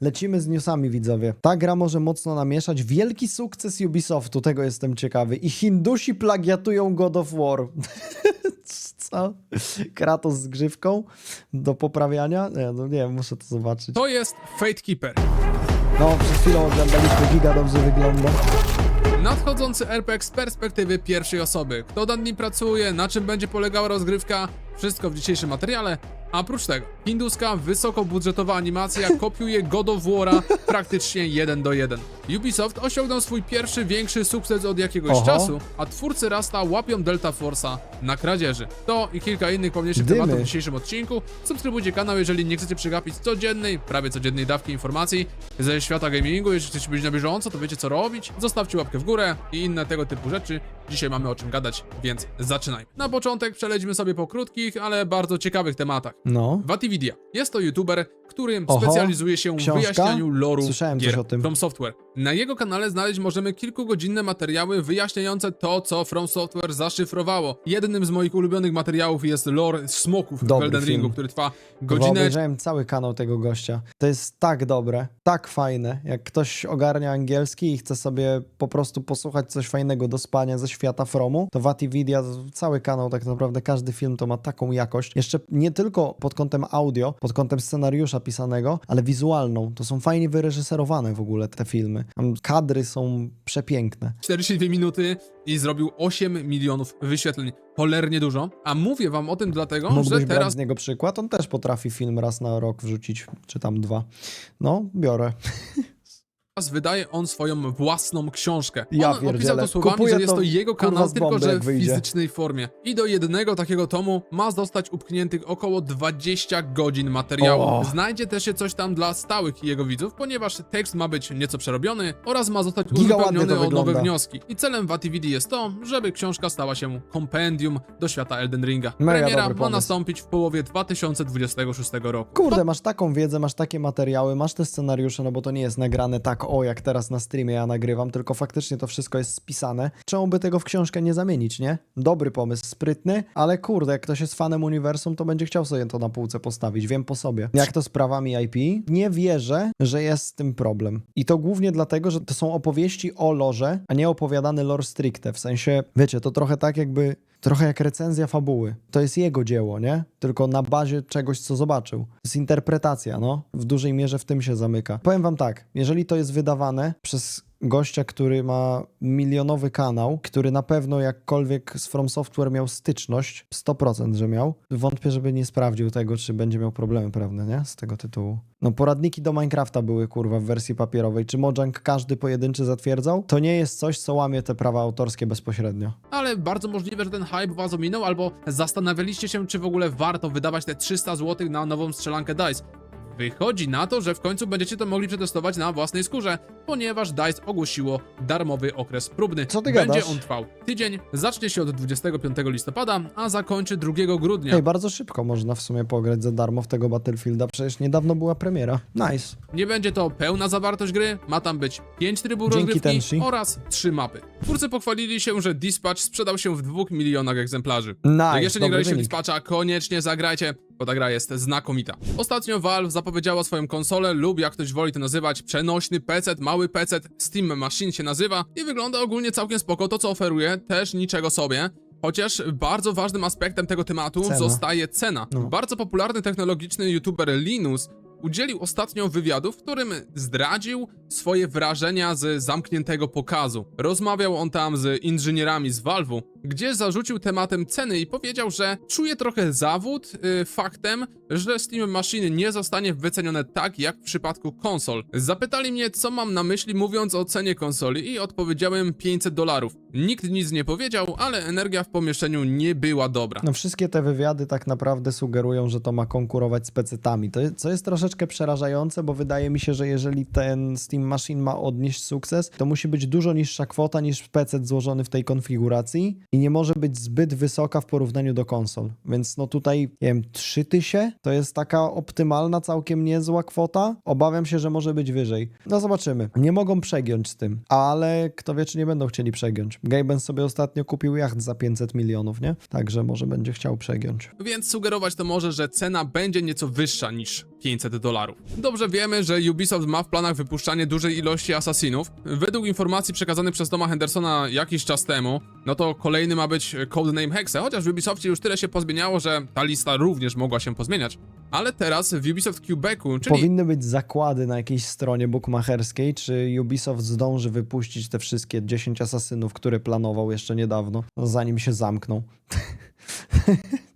Lecimy z newsami, widzowie. Ta gra może mocno namieszać. Wielki sukces Ubisoftu, tego jestem ciekawy. I Hindusi plagiatują God of War. Co? Kratos z grzywką do poprawiania? Nie, no nie, muszę to zobaczyć. To jest Fate Keeper. No, przed chwilą oglądaliśmy, giga dobrze wygląda. Nadchodzący RPG z perspektywy pierwszej osoby. Kto nad nim pracuje, na czym będzie polegała rozgrywka, wszystko w dzisiejszym materiale. A oprócz tego, hinduska, wysokobudżetowa animacja kopiuje God of War'a praktycznie 1 do 1. Ubisoft osiągnął swój pierwszy większy sukces od jakiegoś Oho. czasu, a twórcy Rasta łapią Delta Force'a na kradzieży. To i kilka innych pomniejszych Dymy. tematów w dzisiejszym odcinku. Subskrybujcie kanał, jeżeli nie chcecie przegapić codziennej, prawie codziennej dawki informacji ze świata gamingu. Jeżeli chcecie być na bieżąco, to wiecie co robić. Zostawcie łapkę w górę i inne tego typu rzeczy. Dzisiaj mamy o czym gadać, więc zaczynajmy. Na początek przelećmy sobie po krótkich, ale bardzo ciekawych tematach. No. Vatividia. Jest to youtuber, który Oho, specjalizuje się w książka? wyjaśnianiu loru Słyszałem gier coś o tym. From Software. Na jego kanale znaleźć możemy kilkugodzinne materiały wyjaśniające to, co From Software zaszyfrowało. Jednym z moich ulubionych materiałów jest lore smoków w Dobry Elden film. Ringu, który trwa Godzinę... godzinę Obejrzałem cały kanał tego gościa. To jest tak dobre, tak fajne. Jak ktoś ogarnia angielski i chce sobie po prostu posłuchać coś fajnego do spania ze świata Fromu, to Vatividia, cały kanał tak naprawdę, każdy film to ma taką jakość. Jeszcze nie tylko pod kątem audio, pod kątem scenariusza pisanego, ale wizualną. To są fajnie wyreżyserowane w ogóle te filmy. Tam kadry są przepiękne. 42 minuty i zrobił 8 milionów wyświetleń. Cholernie dużo. A mówię wam o tym dlatego, Mógłbyś że teraz z niego przykład? On też potrafi film raz na rok wrzucić, czy tam dwa. No, biorę. wydaje on swoją własną książkę. Ja on opisał pierdzielę. to słowami, Kupuję że jest to, jego kanał, tylko bomby, że w fizycznej formie. I do jednego takiego tomu ma zostać upchniętych około 20 godzin materiału. O. Znajdzie też się coś tam dla stałych jego widzów, ponieważ tekst ma być nieco przerobiony oraz ma zostać uzupełniony o nowe wnioski. I celem Vatividi jest to, żeby książka stała się kompendium do świata Elden Ringa. Mega Premiera ma nastąpić w połowie 2026 roku. Kurde, masz taką wiedzę, masz takie materiały, masz te scenariusze, no bo to nie jest nagrane tak, o, jak teraz na streamie ja nagrywam, tylko faktycznie to wszystko jest spisane. Czemu by tego w książkę nie zamienić, nie? Dobry pomysł, sprytny, ale kurde, jak ktoś jest fanem uniwersum, to będzie chciał sobie to na półce postawić, wiem po sobie. Jak to z prawami IP? Nie wierzę, że jest z tym problem. I to głównie dlatego, że to są opowieści o lorze, a nie opowiadany lore stricte, w sensie, wiecie, to trochę tak jakby Trochę jak recenzja fabuły. To jest jego dzieło, nie? Tylko na bazie czegoś, co zobaczył. To jest interpretacja, no. W dużej mierze w tym się zamyka. Powiem wam tak, jeżeli to jest wydawane przez gościa, który ma milionowy kanał, który na pewno jakkolwiek z From Software miał styczność, 100% że miał, wątpię, żeby nie sprawdził tego, czy będzie miał problemy prawne, nie? Z tego tytułu. No poradniki do Minecrafta były, kurwa, w wersji papierowej. Czy Mojang każdy pojedynczy zatwierdzał? To nie jest coś, co łamie te prawa autorskie bezpośrednio. ale bardzo możliwe, że ten hype was ominął, albo zastanawialiście się, czy w ogóle warto wydawać te 300 zł na nową strzelankę DICE. Wychodzi na to, że w końcu będziecie to mogli przetestować na własnej skórze, ponieważ DICE ogłosiło darmowy okres próbny. Co ty Będzie gadasz? on trwał tydzień, zacznie się od 25 listopada, a zakończy 2 grudnia. Ej, bardzo szybko można w sumie pograć za darmo w tego Battlefielda, przecież niedawno była premiera. Nice. Nie będzie to pełna zawartość gry, ma tam być 5 trybów Dzięki, rozgrywki Tenshi. oraz 3 mapy. Twórcy pochwalili się, że Dispatch sprzedał się w 2 milionach egzemplarzy. Nice, Jak jeszcze nie dobry graliście w wynik. Dispatcha, koniecznie zagrajcie, bo ta gra jest znakomita. Ostatnio Valve zapowiedziała swoją konsolę lub jak ktoś woli to nazywać, przenośny PC, mały PC, Steam Machine się nazywa i wygląda ogólnie całkiem spoko. To co oferuje, też niczego sobie. Chociaż bardzo ważnym aspektem tego tematu Cena. zostaje cena. No. Bardzo popularny technologiczny youtuber Linus udzielił ostatnio wywiadu, w którym zdradził swoje wrażenia z zamkniętego pokazu. Rozmawiał on tam z inżynierami z Valve'u, gdzie zarzucił tematem ceny i powiedział, że czuje trochę zawód y, faktem, że Steam Machine nie zostanie wycenione tak jak w przypadku konsol. Zapytali mnie, co mam na myśli mówiąc o cenie konsoli i odpowiedziałem 500 dolarów. Nikt nic nie powiedział, ale energia w pomieszczeniu nie była dobra. No wszystkie te wywiady tak naprawdę sugerują, że to ma konkurować z PC-tami. To, co jest troszeczkę przerażające, bo wydaje mi się, że jeżeli ten Steam Machine ma odnieść sukces, to musi być dużo niższa kwota niż PC złożony w tej konfiguracji i nie może być zbyt wysoka w porównaniu do konsol. Więc no tutaj, nie wiem, 3000 to jest taka optymalna, całkiem niezła kwota. Obawiam się, że może być wyżej. No zobaczymy. Nie mogą przegiąć z tym, ale kto wie, czy nie będą chcieli przegiąć. Gaben sobie ostatnio kupił jacht za 500 milionów, nie? Także może będzie chciał przegiąć. Więc sugerować to może, że cena będzie nieco wyższa niż 500 dolarów. Dobrze wiemy, że Ubisoft ma w planach wypuszczanie dużej ilości asasinów. Według informacji przekazanych przez Toma Hendersona jakiś czas temu, no to kolejny ma być Codename Hexe, chociaż w Ubisoftie już tyle się pozmieniało, że ta lista również mogła się pozmieniać. Ale teraz w Ubisoft Quebecu, czyli Powinny być zakłady na jakiejś stronie bookmacherskiej, czy Ubisoft zdąży wypuścić te wszystkie 10 asasynów, które planował jeszcze niedawno, zanim się zamknął.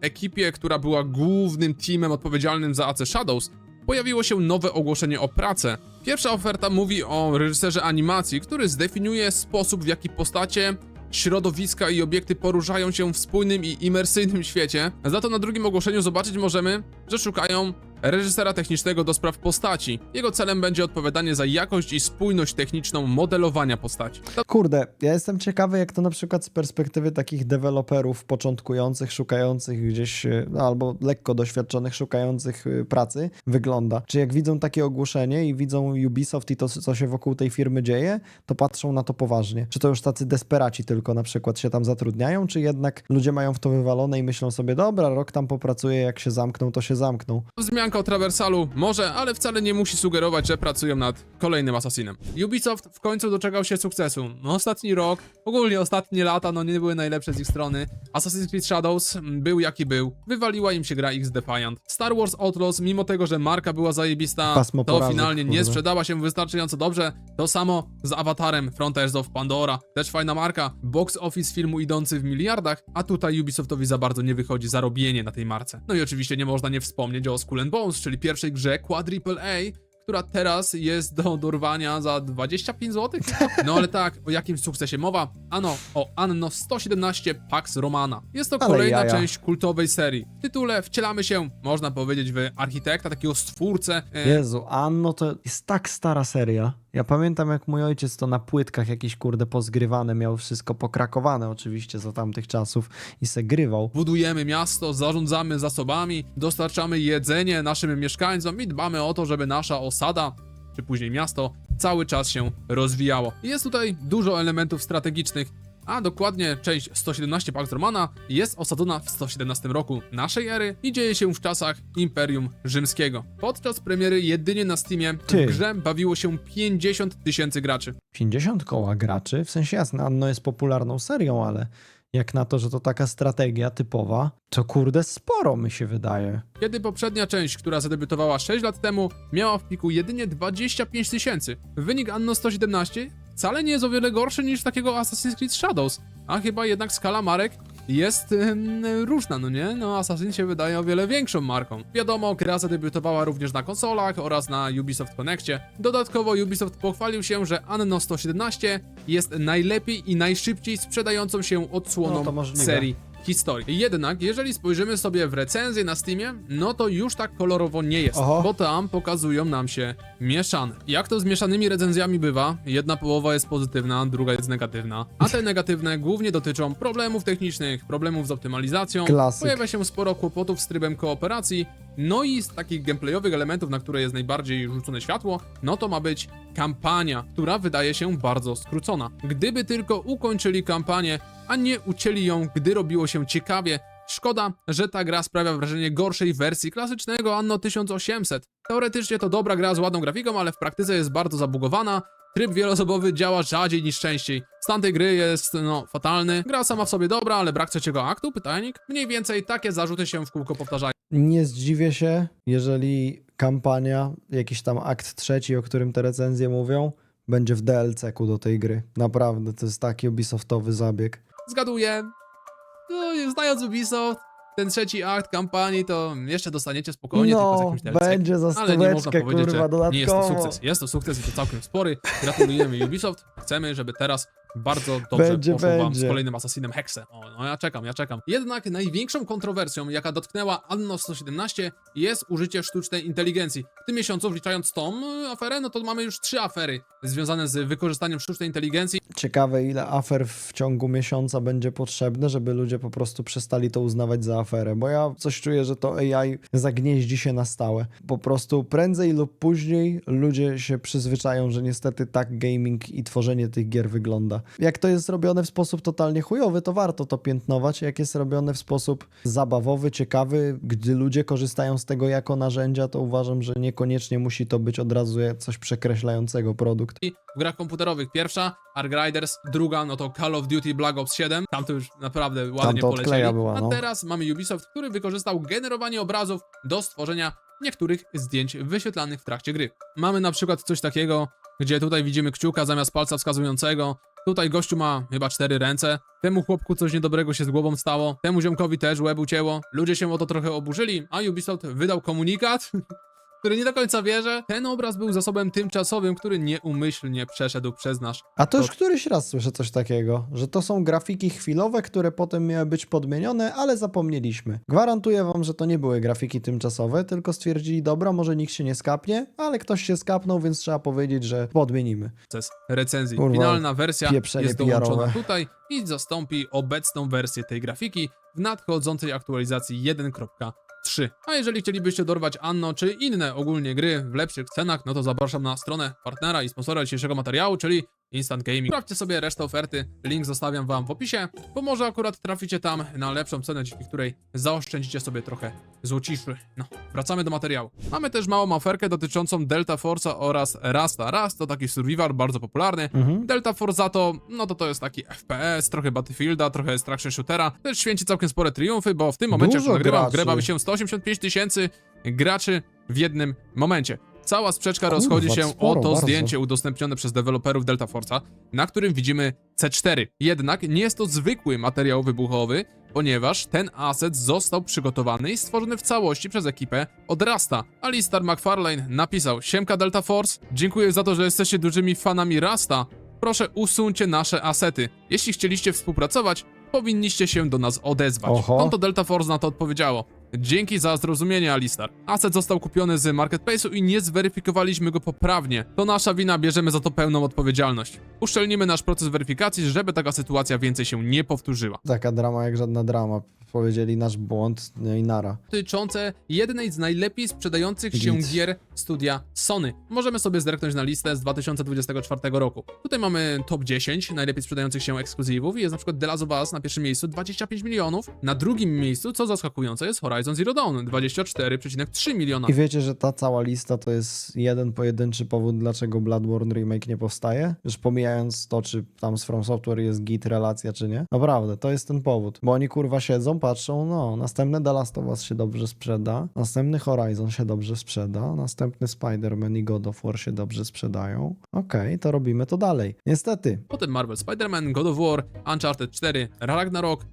ekipie, która była głównym teamem odpowiedzialnym za AC Shadows, pojawiło się nowe ogłoszenie o pracę. Pierwsza oferta mówi o reżyserze animacji, który zdefiniuje sposób, w jaki postacie, środowiska i obiekty poruszają się w spójnym i imersyjnym świecie. Za to na drugim ogłoszeniu zobaczyć możemy, że szukają reżysera technicznego do spraw postaci. Jego celem będzie odpowiadanie za jakość i spójność techniczną modelowania postaci. Kurde, ja jestem ciekawy, jak to na przykład z perspektywy takich deweloperów początkujących, szukających gdzieś, e, no, albo lekko doświadczonych, szukających e, pracy, wygląda. Czy jak widzą takie ogłoszenie i widzą Ubisoft i to, co się wokół tej firmy dzieje, to patrzą na to poważnie. Czy to już tacy desperaci tylko na przykład się tam zatrudniają, czy jednak ludzie mają w to wywalone i myślą sobie, dobra, rok tam popracuję, jak się zamkną, to się zamkną. Wzmianka o Traversalu może, ale wcale nie musi sugerować, że pracują nad kolejnym Assassinem. Ubisoft w końcu doczekał się sukcesu. No, ostatni rok, ogólnie ostatnie lata, no nie były najlepsze z ich strony. Assassin's Creed Shadows mm, był jaki był. Wywaliła im się gra X Defiant. Star Wars Outlaws, mimo tego, że marka była zajebista, Pasmo to porażek, finalnie nie sprzedała się wystarczająco dobrze. To samo z Avatarem Frontiers of Pandora. Też fajna marka. Box office filmu idący w miliardach, a tutaj Ubisoftowi za bardzo nie wychodzi zarobienie na tej marce. No i oczywiście nie można nie wspomnieć o Skull Bones, czyli pierwszej grze Quadruple A, która teraz jest do dorwania za 25 zł? No ale tak, o jakim sukcesie mowa? Ano, o Anno 117 Pax Romana. Jest to Ale kolejna jaja. część kultowej serii. W tytule wcielamy się, można powiedzieć, w architekta, takiego stwórcę. e, Jezu, Anno to jest tak stara seria. Ja pamiętam, jak mój ojciec to na płytkach jakieś kurde pozgrywane miał wszystko pokrakowane oczywiście za tamtych czasów i se grywał. Budujemy miasto, zarządzamy zasobami, dostarczamy jedzenie naszym mieszkańcom i dbamy o to, żeby nasza osada, czy później miasto, cały czas się rozwijało. Jest tutaj dużo elementów strategicznych, a dokładnie część 117 Pax Romana jest osadzona w 117 roku naszej ery i dzieje się w czasach Imperium Rzymskiego. Podczas premiery jedynie na Steamie Ty. w grze bawiło się 50 tysięcy graczy. 50 koła graczy, w sensie jasne, Anno jest popularną serią, ale jak na to, że to taka strategia typowa, to kurde sporo mi się wydaje. Kiedy poprzednia część, która zadebiutowała 6 lat temu, miała w piku jedynie 25 tysięcy. Wynik Anno 117 wcale nie jest o wiele gorszy niż takiego Assassin's Creed Shadows, a chyba jednak skala marek jest em, różna, no nie? No Assassin się wydaje o wiele większą marką. Wiadomo, gra zadebiutowała również na konsolach oraz na Ubisoft Connectie. Dodatkowo Ubisoft pochwalił się, że Anno 117 jest najlepiej i najszybciej sprzedającą się odsłoną No, serii historii. Jednak, jeżeli spojrzymy sobie w recenzję na Steamie, no to już tak kolorowo nie jest, Oho. bo tam pokazują nam się mieszane. Jak to z mieszanymi recenzjami bywa, jedna połowa jest pozytywna, druga jest negatywna, a te negatywne głównie dotyczą problemów technicznych, problemów z optymalizacją, Klasyk. pojawia się sporo kłopotów z trybem kooperacji, no i z takich gameplayowych elementów, na które jest najbardziej rzucone światło, no to ma być kampania, która wydaje się bardzo skrócona. Gdyby tylko ukończyli kampanię, a nie ucięli ją, gdy robiło się ciekawie, Szkoda, że ta gra sprawia wrażenie gorszej wersji klasycznego Anno 1800. Teoretycznie to dobra gra z ładną grafiką, ale w praktyce jest bardzo zabugowana. Tryb wieloosobowy działa rzadziej niż częściej. Stan tej gry jest, no, fatalny. Gra sama w sobie dobra, ale brak trzeciego aktu? Pytajnik? Mniej więcej takie zarzuty się w kółko powtarzają. Nie zdziwię się, jeżeli kampania, jakiś tam akt trzeci, o którym te recenzje mówią, będzie w DLC-ku do tej gry. Naprawdę, to jest taki Ubisoftowy zabieg. Zgaduję. No, znając Ubisoft, ten trzeci akt kampanii to jeszcze dostaniecie spokojnie, tylko z no, jakimś DLC. będzie za Ale nie można powiedzieć, kurwa, że dodatkowo. nie jest to sukces. Jest to sukces i to całkiem spory. Gratulujemy Ubisoft. Chcemy, żeby teraz bardzo dobrze Będzie, poszło wam z kolejnym Assassinem Hexe. O, no ja czekam, ja czekam. Jednak największą kontrowersją, jaka dotknęła Anno 117 jest użycie sztucznej inteligencji. W tym miesiącu, wliczając tą y, aferę, no to mamy już trzy afery związane z wykorzystaniem sztucznej inteligencji. Ciekawe, ile afer w ciągu miesiąca będzie potrzebne, żeby ludzie po prostu przestali to uznawać za aferę, bo ja coś czuję, że to AI zagnieździ się na stałe. Po prostu prędzej lub później ludzie się przyzwyczają, że niestety tak gaming i tworzenie tych gier wygląda. Jak to jest zrobione w sposób totalnie chujowy, to warto to piętnować. Jak jest robione w sposób zabawowy, ciekawy, gdy ludzie korzystają z tego jako narzędzia, to uważam, że niekoniecznie musi to być od razu coś przekreślającego produkt. w grach komputerowych. Pierwsza, Ark Riders, druga, no to Call of Duty Black Ops 7. Tam to już naprawdę ładnie polecieli. była, A no. teraz mamy Ubisoft, który wykorzystał generowanie obrazów do stworzenia niektórych zdjęć wyświetlanych w trakcie gry. Mamy na przykład coś takiego, gdzie tutaj widzimy kciuka zamiast palca wskazującego. Tutaj gościu ma chyba cztery ręce. Temu chłopku coś niedobrego się z głową stało. Temu ziomkowi też łeb ucięło. Ludzie się o to trochę oburzyli, a Ubisoft wydał komunikat, który nie do końca wierzę. Ten obraz był zasobem tymczasowym, który nieumyślnie przeszedł przez nasz A to już któryś raz słyszę coś takiego, że to są grafiki chwilowe, które potem miały być podmienione, ale zapomnieliśmy. Gwarantuję wam, że to nie były grafiki tymczasowe, tylko stwierdzili, dobra, może nikt się nie skapnie, ale ktoś się skapnął, więc trzeba powiedzieć, że podmienimy. proces recenzji. Kurwa, Finalna wersja jest dołączona PR-owe. tutaj i zastąpi obecną wersję tej grafiki w nadchodzącej aktualizacji 1.3. A jeżeli chcielibyście dorwać Anno czy inne ogólnie gry w lepszych cenach, no to zapraszam na stronę partnera i sponsora dzisiejszego materiału, czyli Instant Gaming. Sprawdźcie sobie resztę oferty, link zostawiam wam w opisie, bo może akurat traficie tam na lepszą cenę, dzięki której zaoszczędzicie sobie trochę złociszy. No, wracamy do materiału. Mamy też małą aferkę dotyczącą Delta Force'a oraz Rasta. Rast to taki survival bardzo popularny, Mhm. Delta Forza to, no to to jest taki FPS, trochę Battlefielda, trochę Extraction Shootera. Też święci całkiem spore triumfy, bo w tym momencie, jak Dużo nagrywam, w grę bawi się 185 tysięcy graczy w jednym momencie. Cała sprzeczka Kurwa, rozchodzi się sporo, o to bardzo. zdjęcie udostępnione przez deweloperów Delta Forza, na którym widzimy C4. Jednak nie jest to zwykły materiał wybuchowy, ponieważ ten asset został przygotowany i stworzony w całości przez ekipę od Rasta. Alistar McFarlane napisał Siemka Delta Force, dziękuję za to, że jesteście dużymi fanami Rasta. Proszę usuńcie nasze asety. Jeśli chcieliście współpracować, powinniście się do nas odezwać. Oho. Konto Delta Force na to odpowiedziało. Dzięki za zrozumienie, Alistar. Asset został kupiony z Marketplace'u i nie zweryfikowaliśmy go poprawnie. To nasza wina, bierzemy za to pełną odpowiedzialność. Uszczelnimy nasz proces weryfikacji, żeby taka sytuacja więcej się nie powtórzyła. Taka drama jak żadna drama. Powiedzieli nasz błąd, no i nara. dotyczące jednej z najlepiej sprzedających się Git. gier studia Sony. Możemy sobie zerknąć na listę z 2024 roku. Tutaj mamy top 10 najlepiej sprzedających się ekskluzywów i jest na przykład The Last of Us na pierwszym miejscu 25 milionów. Na drugim miejscu, co zaskakujące, jest Horizon Zero Dawn 24,3 miliona. I wiecie, że ta cała lista to jest jeden pojedynczy powód, dlaczego Bloodborne Remake nie powstaje? Już pomijając to, czy tam z From Software jest git relacja, czy nie. Naprawdę, to jest ten powód. Bo oni kurwa siedzą, patrzą, no, następny The Last of Us się dobrze sprzeda, następny Horizon się dobrze sprzeda, następny Spider-Man i God of War się dobrze sprzedają. Okej, to robimy to dalej. Niestety. Potem Marvel Spider-Man, God of War, Uncharted 4, Ragnarok,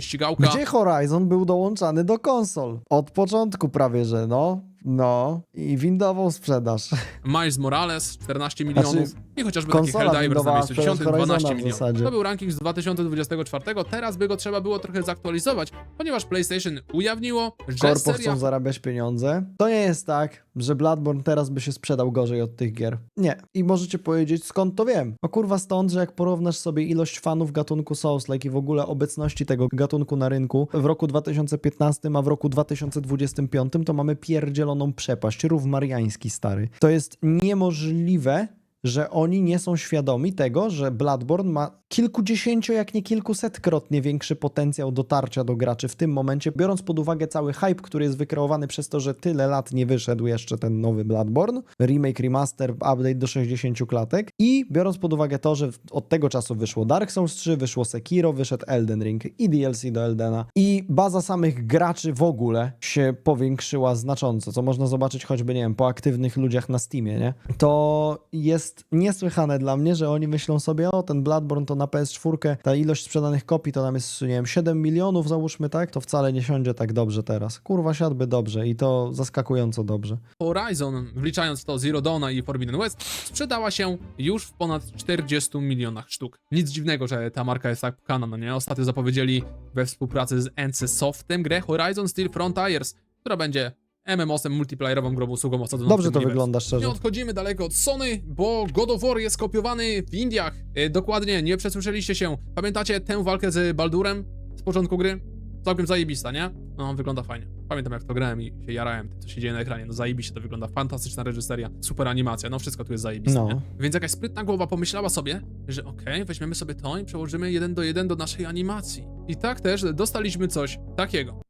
ścigałka. Gdzie Horizon był dołączany do konsol? Od początku prawie, że no. No. I windował sprzedaż. Miles Morales 14 milionów Znaczy, i chociażby taki Helldivers na miejscu sprzedaż 10 12 Horizona w milionów. To był ranking z 2024, teraz by go trzeba było trochę zaktualizować, ponieważ PlayStation ujawniło, że Korpo seria chcą zarabiać pieniądze. To nie jest tak, że Bloodborne teraz by się sprzedał gorzej od tych gier. Nie. I możecie powiedzieć, skąd to wiem? No kurwa stąd, że jak porównasz sobie ilość fanów gatunku Souls-like i w ogóle obecności tego gatunku na rynku w roku 2015, a w roku 2025, to mamy pierdzieloną przepaść. Rów mariański, stary. To jest niemożliwe, że oni nie są świadomi tego, że Bloodborne ma kilkudziesięcio, jak nie kilkusetkrotnie większy potencjał dotarcia do graczy w tym momencie, biorąc pod uwagę cały hype, który jest wykreowany przez to, że tyle lat nie wyszedł jeszcze ten nowy Bloodborne, remake, remaster, update do 60 klatek i biorąc pod uwagę to, że od tego czasu wyszło Dark Souls 3, wyszło Sekiro, wyszedł Elden Ring i DLC do Eldena i baza samych graczy w ogóle się powiększyła znacząco, co można zobaczyć choćby, nie wiem, po aktywnych ludziach na Steamie, nie? To jest niesłychane dla mnie, że oni myślą sobie, o ten Bloodborne to na PS4, ta ilość sprzedanych kopii to tam jest, nie wiem, 7 milionów załóżmy, tak? To wcale nie siądzie tak dobrze teraz. Kurwa, siadłby dobrze i to zaskakująco dobrze. Horizon, wliczając to Zero Dawn i Forbidden West, sprzedała się już w ponad 40 milionach sztuk. Nic dziwnego, że ta marka jest tak pukana, no nie? Ostatnio zapowiedzieli we współpracy z NC Softem grę Horizon Steel Frontiers, która będzie MMOS-em multiplayerową grą usługą osadzoną Dobrze to wygląda, Nie szczerze. odchodzimy daleko od Sony, bo God of War jest kopiowany w Indiach. E, dokładnie, nie przesłyszeliście się. Pamiętacie tę walkę z Baldurem z początku gry? Całkiem zajebista, nie? No, wygląda fajnie. Pamiętam jak to grałem i się jarałem tym, co się dzieje na ekranie. No zajebiście to wygląda. Fantastyczna reżyseria, super animacja, no wszystko tu jest zajebiste, No. nie? Więc jakaś sprytna głowa pomyślała sobie, że okej, weźmiemy sobie to i przełożymy jeden do jeden do naszej animacji. I tak też dostaliśmy coś takiego.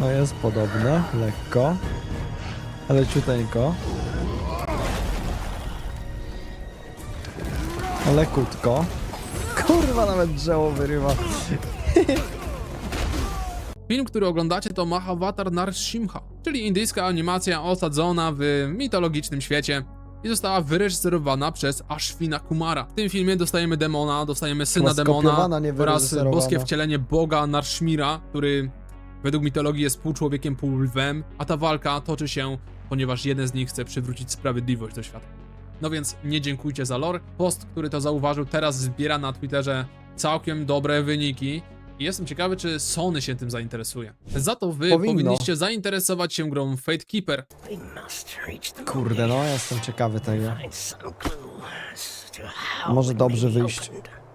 No jest podobne, lekko, ale ciuteńko. Lekutko. Kurwa, nawet drzewo wyrywa. Film, który oglądacie to Mahavatar Narsimha, czyli indyjska animacja osadzona w mitologicznym świecie i została wyreżyserowana przez Ashwina Kumara. W tym filmie dostajemy demona, dostajemy syna demona oraz boskie wcielenie boga Narshmira, który według mitologii jest pół człowiekiem, pół lwem, a ta walka toczy się, ponieważ jeden z nich chce przywrócić sprawiedliwość do świata. No więc nie dziękujcie za lore. Post, który to zauważył, teraz zbiera na Twitterze całkiem dobre wyniki. I jestem ciekawy, czy Sony się tym zainteresuje. Za to wy Powinno. powinniście zainteresować się grą Fate Keeper. Kurde, no jestem ciekawy tego. Może dobrze wyjść.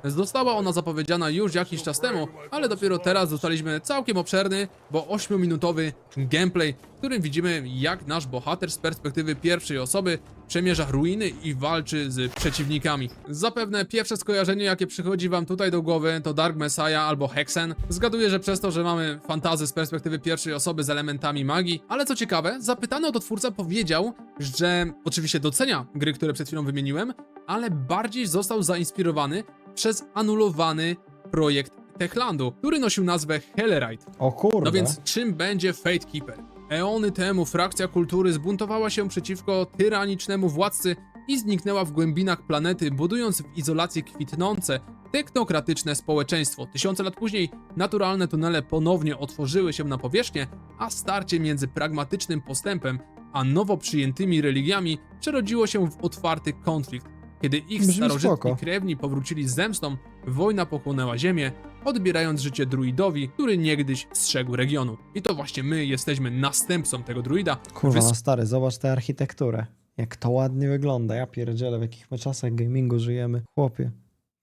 Została ona zapowiedziana już jakiś czas temu, ale dopiero teraz dostaliśmy całkiem obszerny, bo 8-minutowy gameplay, w którym widzimy jak nasz bohater z perspektywy pierwszej osoby przemierza ruiny i walczy z przeciwnikami. Zapewne pierwsze skojarzenie jakie przychodzi wam tutaj do głowy to Dark Messiah albo Hexen. Zgaduję, że przez to, że mamy fantazy z perspektywy pierwszej osoby z elementami magii, ale co ciekawe, zapytany o to twórca powiedział, że oczywiście docenia gry, które przed chwilą wymieniłem, ale bardziej został zainspirowany przez anulowany projekt Techlandu, który nosił nazwę Hellerite. O kurde. No więc czym będzie Fate Keeper? Eony temu frakcja kultury zbuntowała się przeciwko tyranicznemu władcy i zniknęła w głębinach planety, budując w izolacji kwitnące, technokratyczne społeczeństwo. Tysiące lat później naturalne tunele ponownie otworzyły się na powierzchnię, a starcie między pragmatycznym postępem a nowo przyjętymi religiami przerodziło się w otwarty konflikt. Kiedy ich Brzmi starożytni spoko. krewni powrócili z zemstą, wojna pochłonęła ziemię, odbierając życie druidowi, który niegdyś strzegł regionu. I to właśnie my jesteśmy następcą tego druida. Kurwa, no stary, zobacz tę architekturę. Jak to ładnie wygląda. Ja pierdzielę, w jakich my czasach gamingu żyjemy. Chłopie.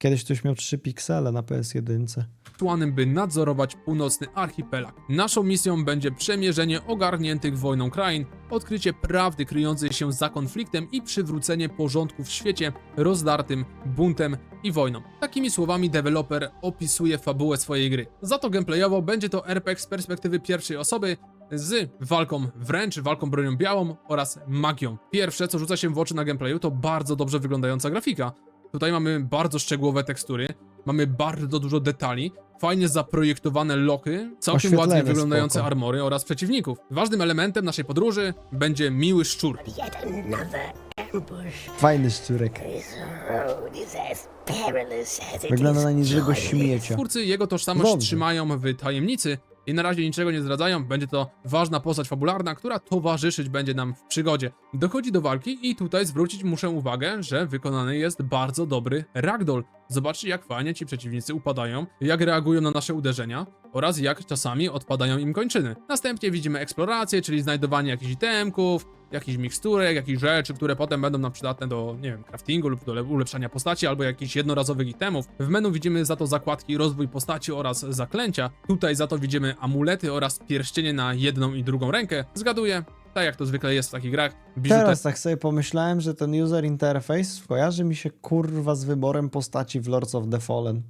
Kiedyś ktoś miał 3 piksele na PS1. wysłanym, by nadzorować północny archipelag. Naszą misją będzie przemierzenie ogarniętych wojną krain, odkrycie prawdy kryjącej się za konfliktem i przywrócenie porządku w świecie rozdartym buntem i wojną. Takimi słowami deweloper opisuje fabułę swojej gry. Za to gameplayowo będzie to RPG z perspektywy pierwszej osoby, z walką wręcz, walką bronią białą oraz magią. Pierwsze, co rzuca się w oczy na gameplayu, to bardzo dobrze wyglądająca grafika. Tutaj mamy bardzo szczegółowe tekstury, mamy bardzo dużo detali, fajnie zaprojektowane loky, całkiem ładnie wyglądające spoko. armory oraz przeciwników. Ważnym elementem naszej podróży będzie miły szczur. Fajny szczurek. Wygląda na niezłego śmiecia. Twórcy jego tożsamość Dobrze. trzymają w tajemnicy i na razie niczego nie zdradzają. Będzie to ważna postać fabularna, która towarzyszyć będzie nam w przygodzie. Dochodzi do walki i tutaj zwrócić muszę uwagę, że wykonany jest bardzo dobry ragdoll. Zobaczcie jak fajnie ci przeciwnicy upadają, jak reagują na nasze uderzenia oraz jak czasami odpadają im kończyny. Następnie widzimy eksplorację, czyli znajdowanie jakichś itemków, jakichś miksturek, jakichś rzeczy, które potem będą nam przydatne do, nie wiem, craftingu lub do le- ulepszania postaci albo jakichś jednorazowych itemów. W menu widzimy za to zakładki rozwój postaci oraz zaklęcia. Tutaj za to widzimy amulety oraz pierścienie na jedną i drugą rękę. Zgaduję, tak jak to zwykle jest w takich grach. Biżuter... Teraz tak sobie pomyślałem, że ten user interface kojarzy mi się kurwa z wyborem postaci w Lords of the Fallen.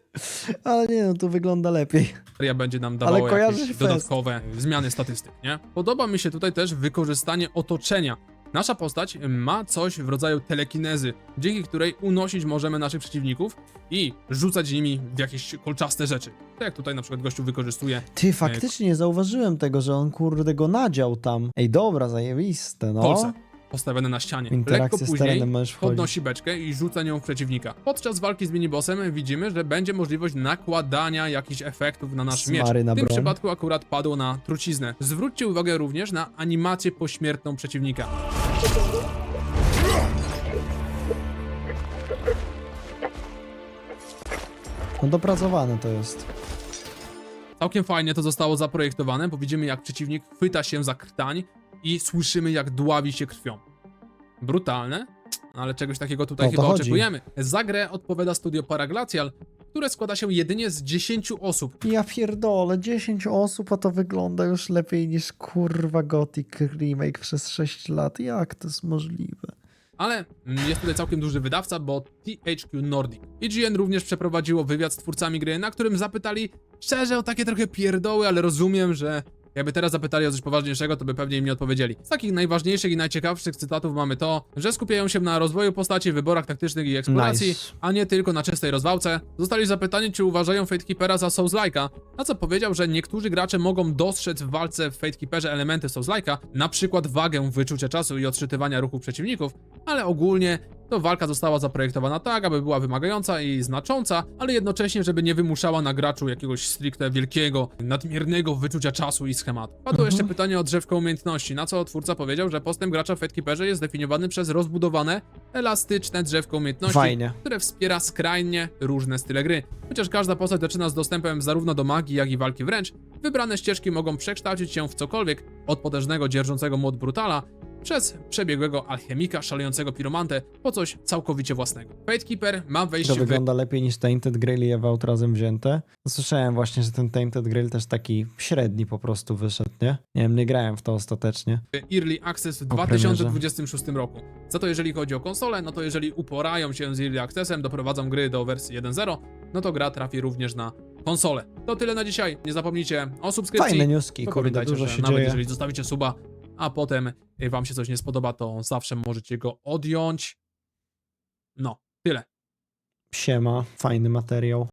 Ale nie no, tu wygląda lepiej. seria będzie nam dawała jakieś dodatkowe zmiany statystyk, nie? Podoba mi się tutaj też wykorzystanie otoczenia. Nasza postać ma coś w rodzaju telekinezy, dzięki której unosić możemy naszych przeciwników i rzucać nimi w jakieś kolczaste rzeczy. Tak jak tutaj na przykład gościu wykorzystuje Ty, faktycznie nie zauważyłem tego, że on kurde go nadział tam. Ej, dobra, zajebiste, no. kolce postawione na ścianie. Interakcję Lekko z później terenem możesz wchodzić. podnosi beczkę i rzuca nią w przeciwnika. Podczas walki z minibossem widzimy, że będzie możliwość nakładania jakichś efektów na nasz miecz. Smary na w tym broń. przypadku akurat padło na truciznę. Zwróćcie uwagę również na animację pośmiertną przeciwnika. No dopracowane to jest. Całkiem fajnie to zostało zaprojektowane, bo widzimy jak przeciwnik chwyta się za krtań i słyszymy jak dławi się krwią. Brutalne, ale czegoś takiego tutaj O chyba chodzi. oczekujemy. Za grę odpowiada studio Paraglacial, które składa się jedynie z 10 osób. Ja pierdolę, 10 osób, a to wygląda już lepiej niż kurwa Gothic remake przez 6 lat. Jak to jest możliwe? Ale mm, jest tutaj całkiem duży wydawca, bo THQ Nordic. IGN również przeprowadziło wywiad z twórcami gry, na którym zapytali szczerze o takie trochę pierdoły, ale rozumiem, że jakby teraz zapytali o coś poważniejszego, to by pewnie im nie odpowiedzieli. Z takich najważniejszych i najciekawszych cytatów mamy to, że skupiają się na rozwoju postaci, wyborach taktycznych i eksploracji, Nice. a nie tylko na czystej rozwałce. Zostali zapytani, czy uważają Fatekeepera za Souls-like'a, na co powiedział, że niektórzy gracze mogą dostrzec w walce w Fatekeeperze elementy Souls-like'a, na przykład wagę wyczucia czasu i odczytywania ruchów przeciwników, ale ogólnie to walka została zaprojektowana tak, aby była wymagająca i znacząca, ale jednocześnie, żeby nie wymuszała na graczu jakiegoś stricte wielkiego, nadmiernego wyczucia czasu i schematu. Padło jeszcze pytanie o drzewko umiejętności, na co twórca powiedział, że postęp gracza w Fatekeeperze jest definiowany przez rozbudowane, elastyczne drzewko umiejętności, Fajnie. które wspiera skrajnie różne style gry. Chociaż każda postać zaczyna z dostępem zarówno do magii, jak i walki wręcz, wybrane ścieżki mogą przekształcić się w cokolwiek, od potężnego dzierżącego młot brutala, przez przebiegłego alchemika, szalejącego piromantę, po coś całkowicie własnego. Fatekeeper ma wejść To w wygląda lepiej niż Tainted Grail i Evault razem wzięte. Słyszałem właśnie, że ten Tainted Grail też taki średni po prostu wyszedł, nie? Nie wiem, nie grałem w to ostatecznie. Early Access w premierze. 2026 roku. Za to jeżeli chodzi o konsolę, no to jeżeli uporają się z Early Accessem, doprowadzą gry do wersji 1.0, no to gra trafi również na konsolę. To tyle na dzisiaj. Nie zapomnijcie o subskrypcji. Fajne newski, kurde, dużo się nawet dzieje. jeżeli zostawicie suba, a potem y, wam się coś nie spodoba, to zawsze możecie go odjąć. No, tyle. Siema, fajny materiał.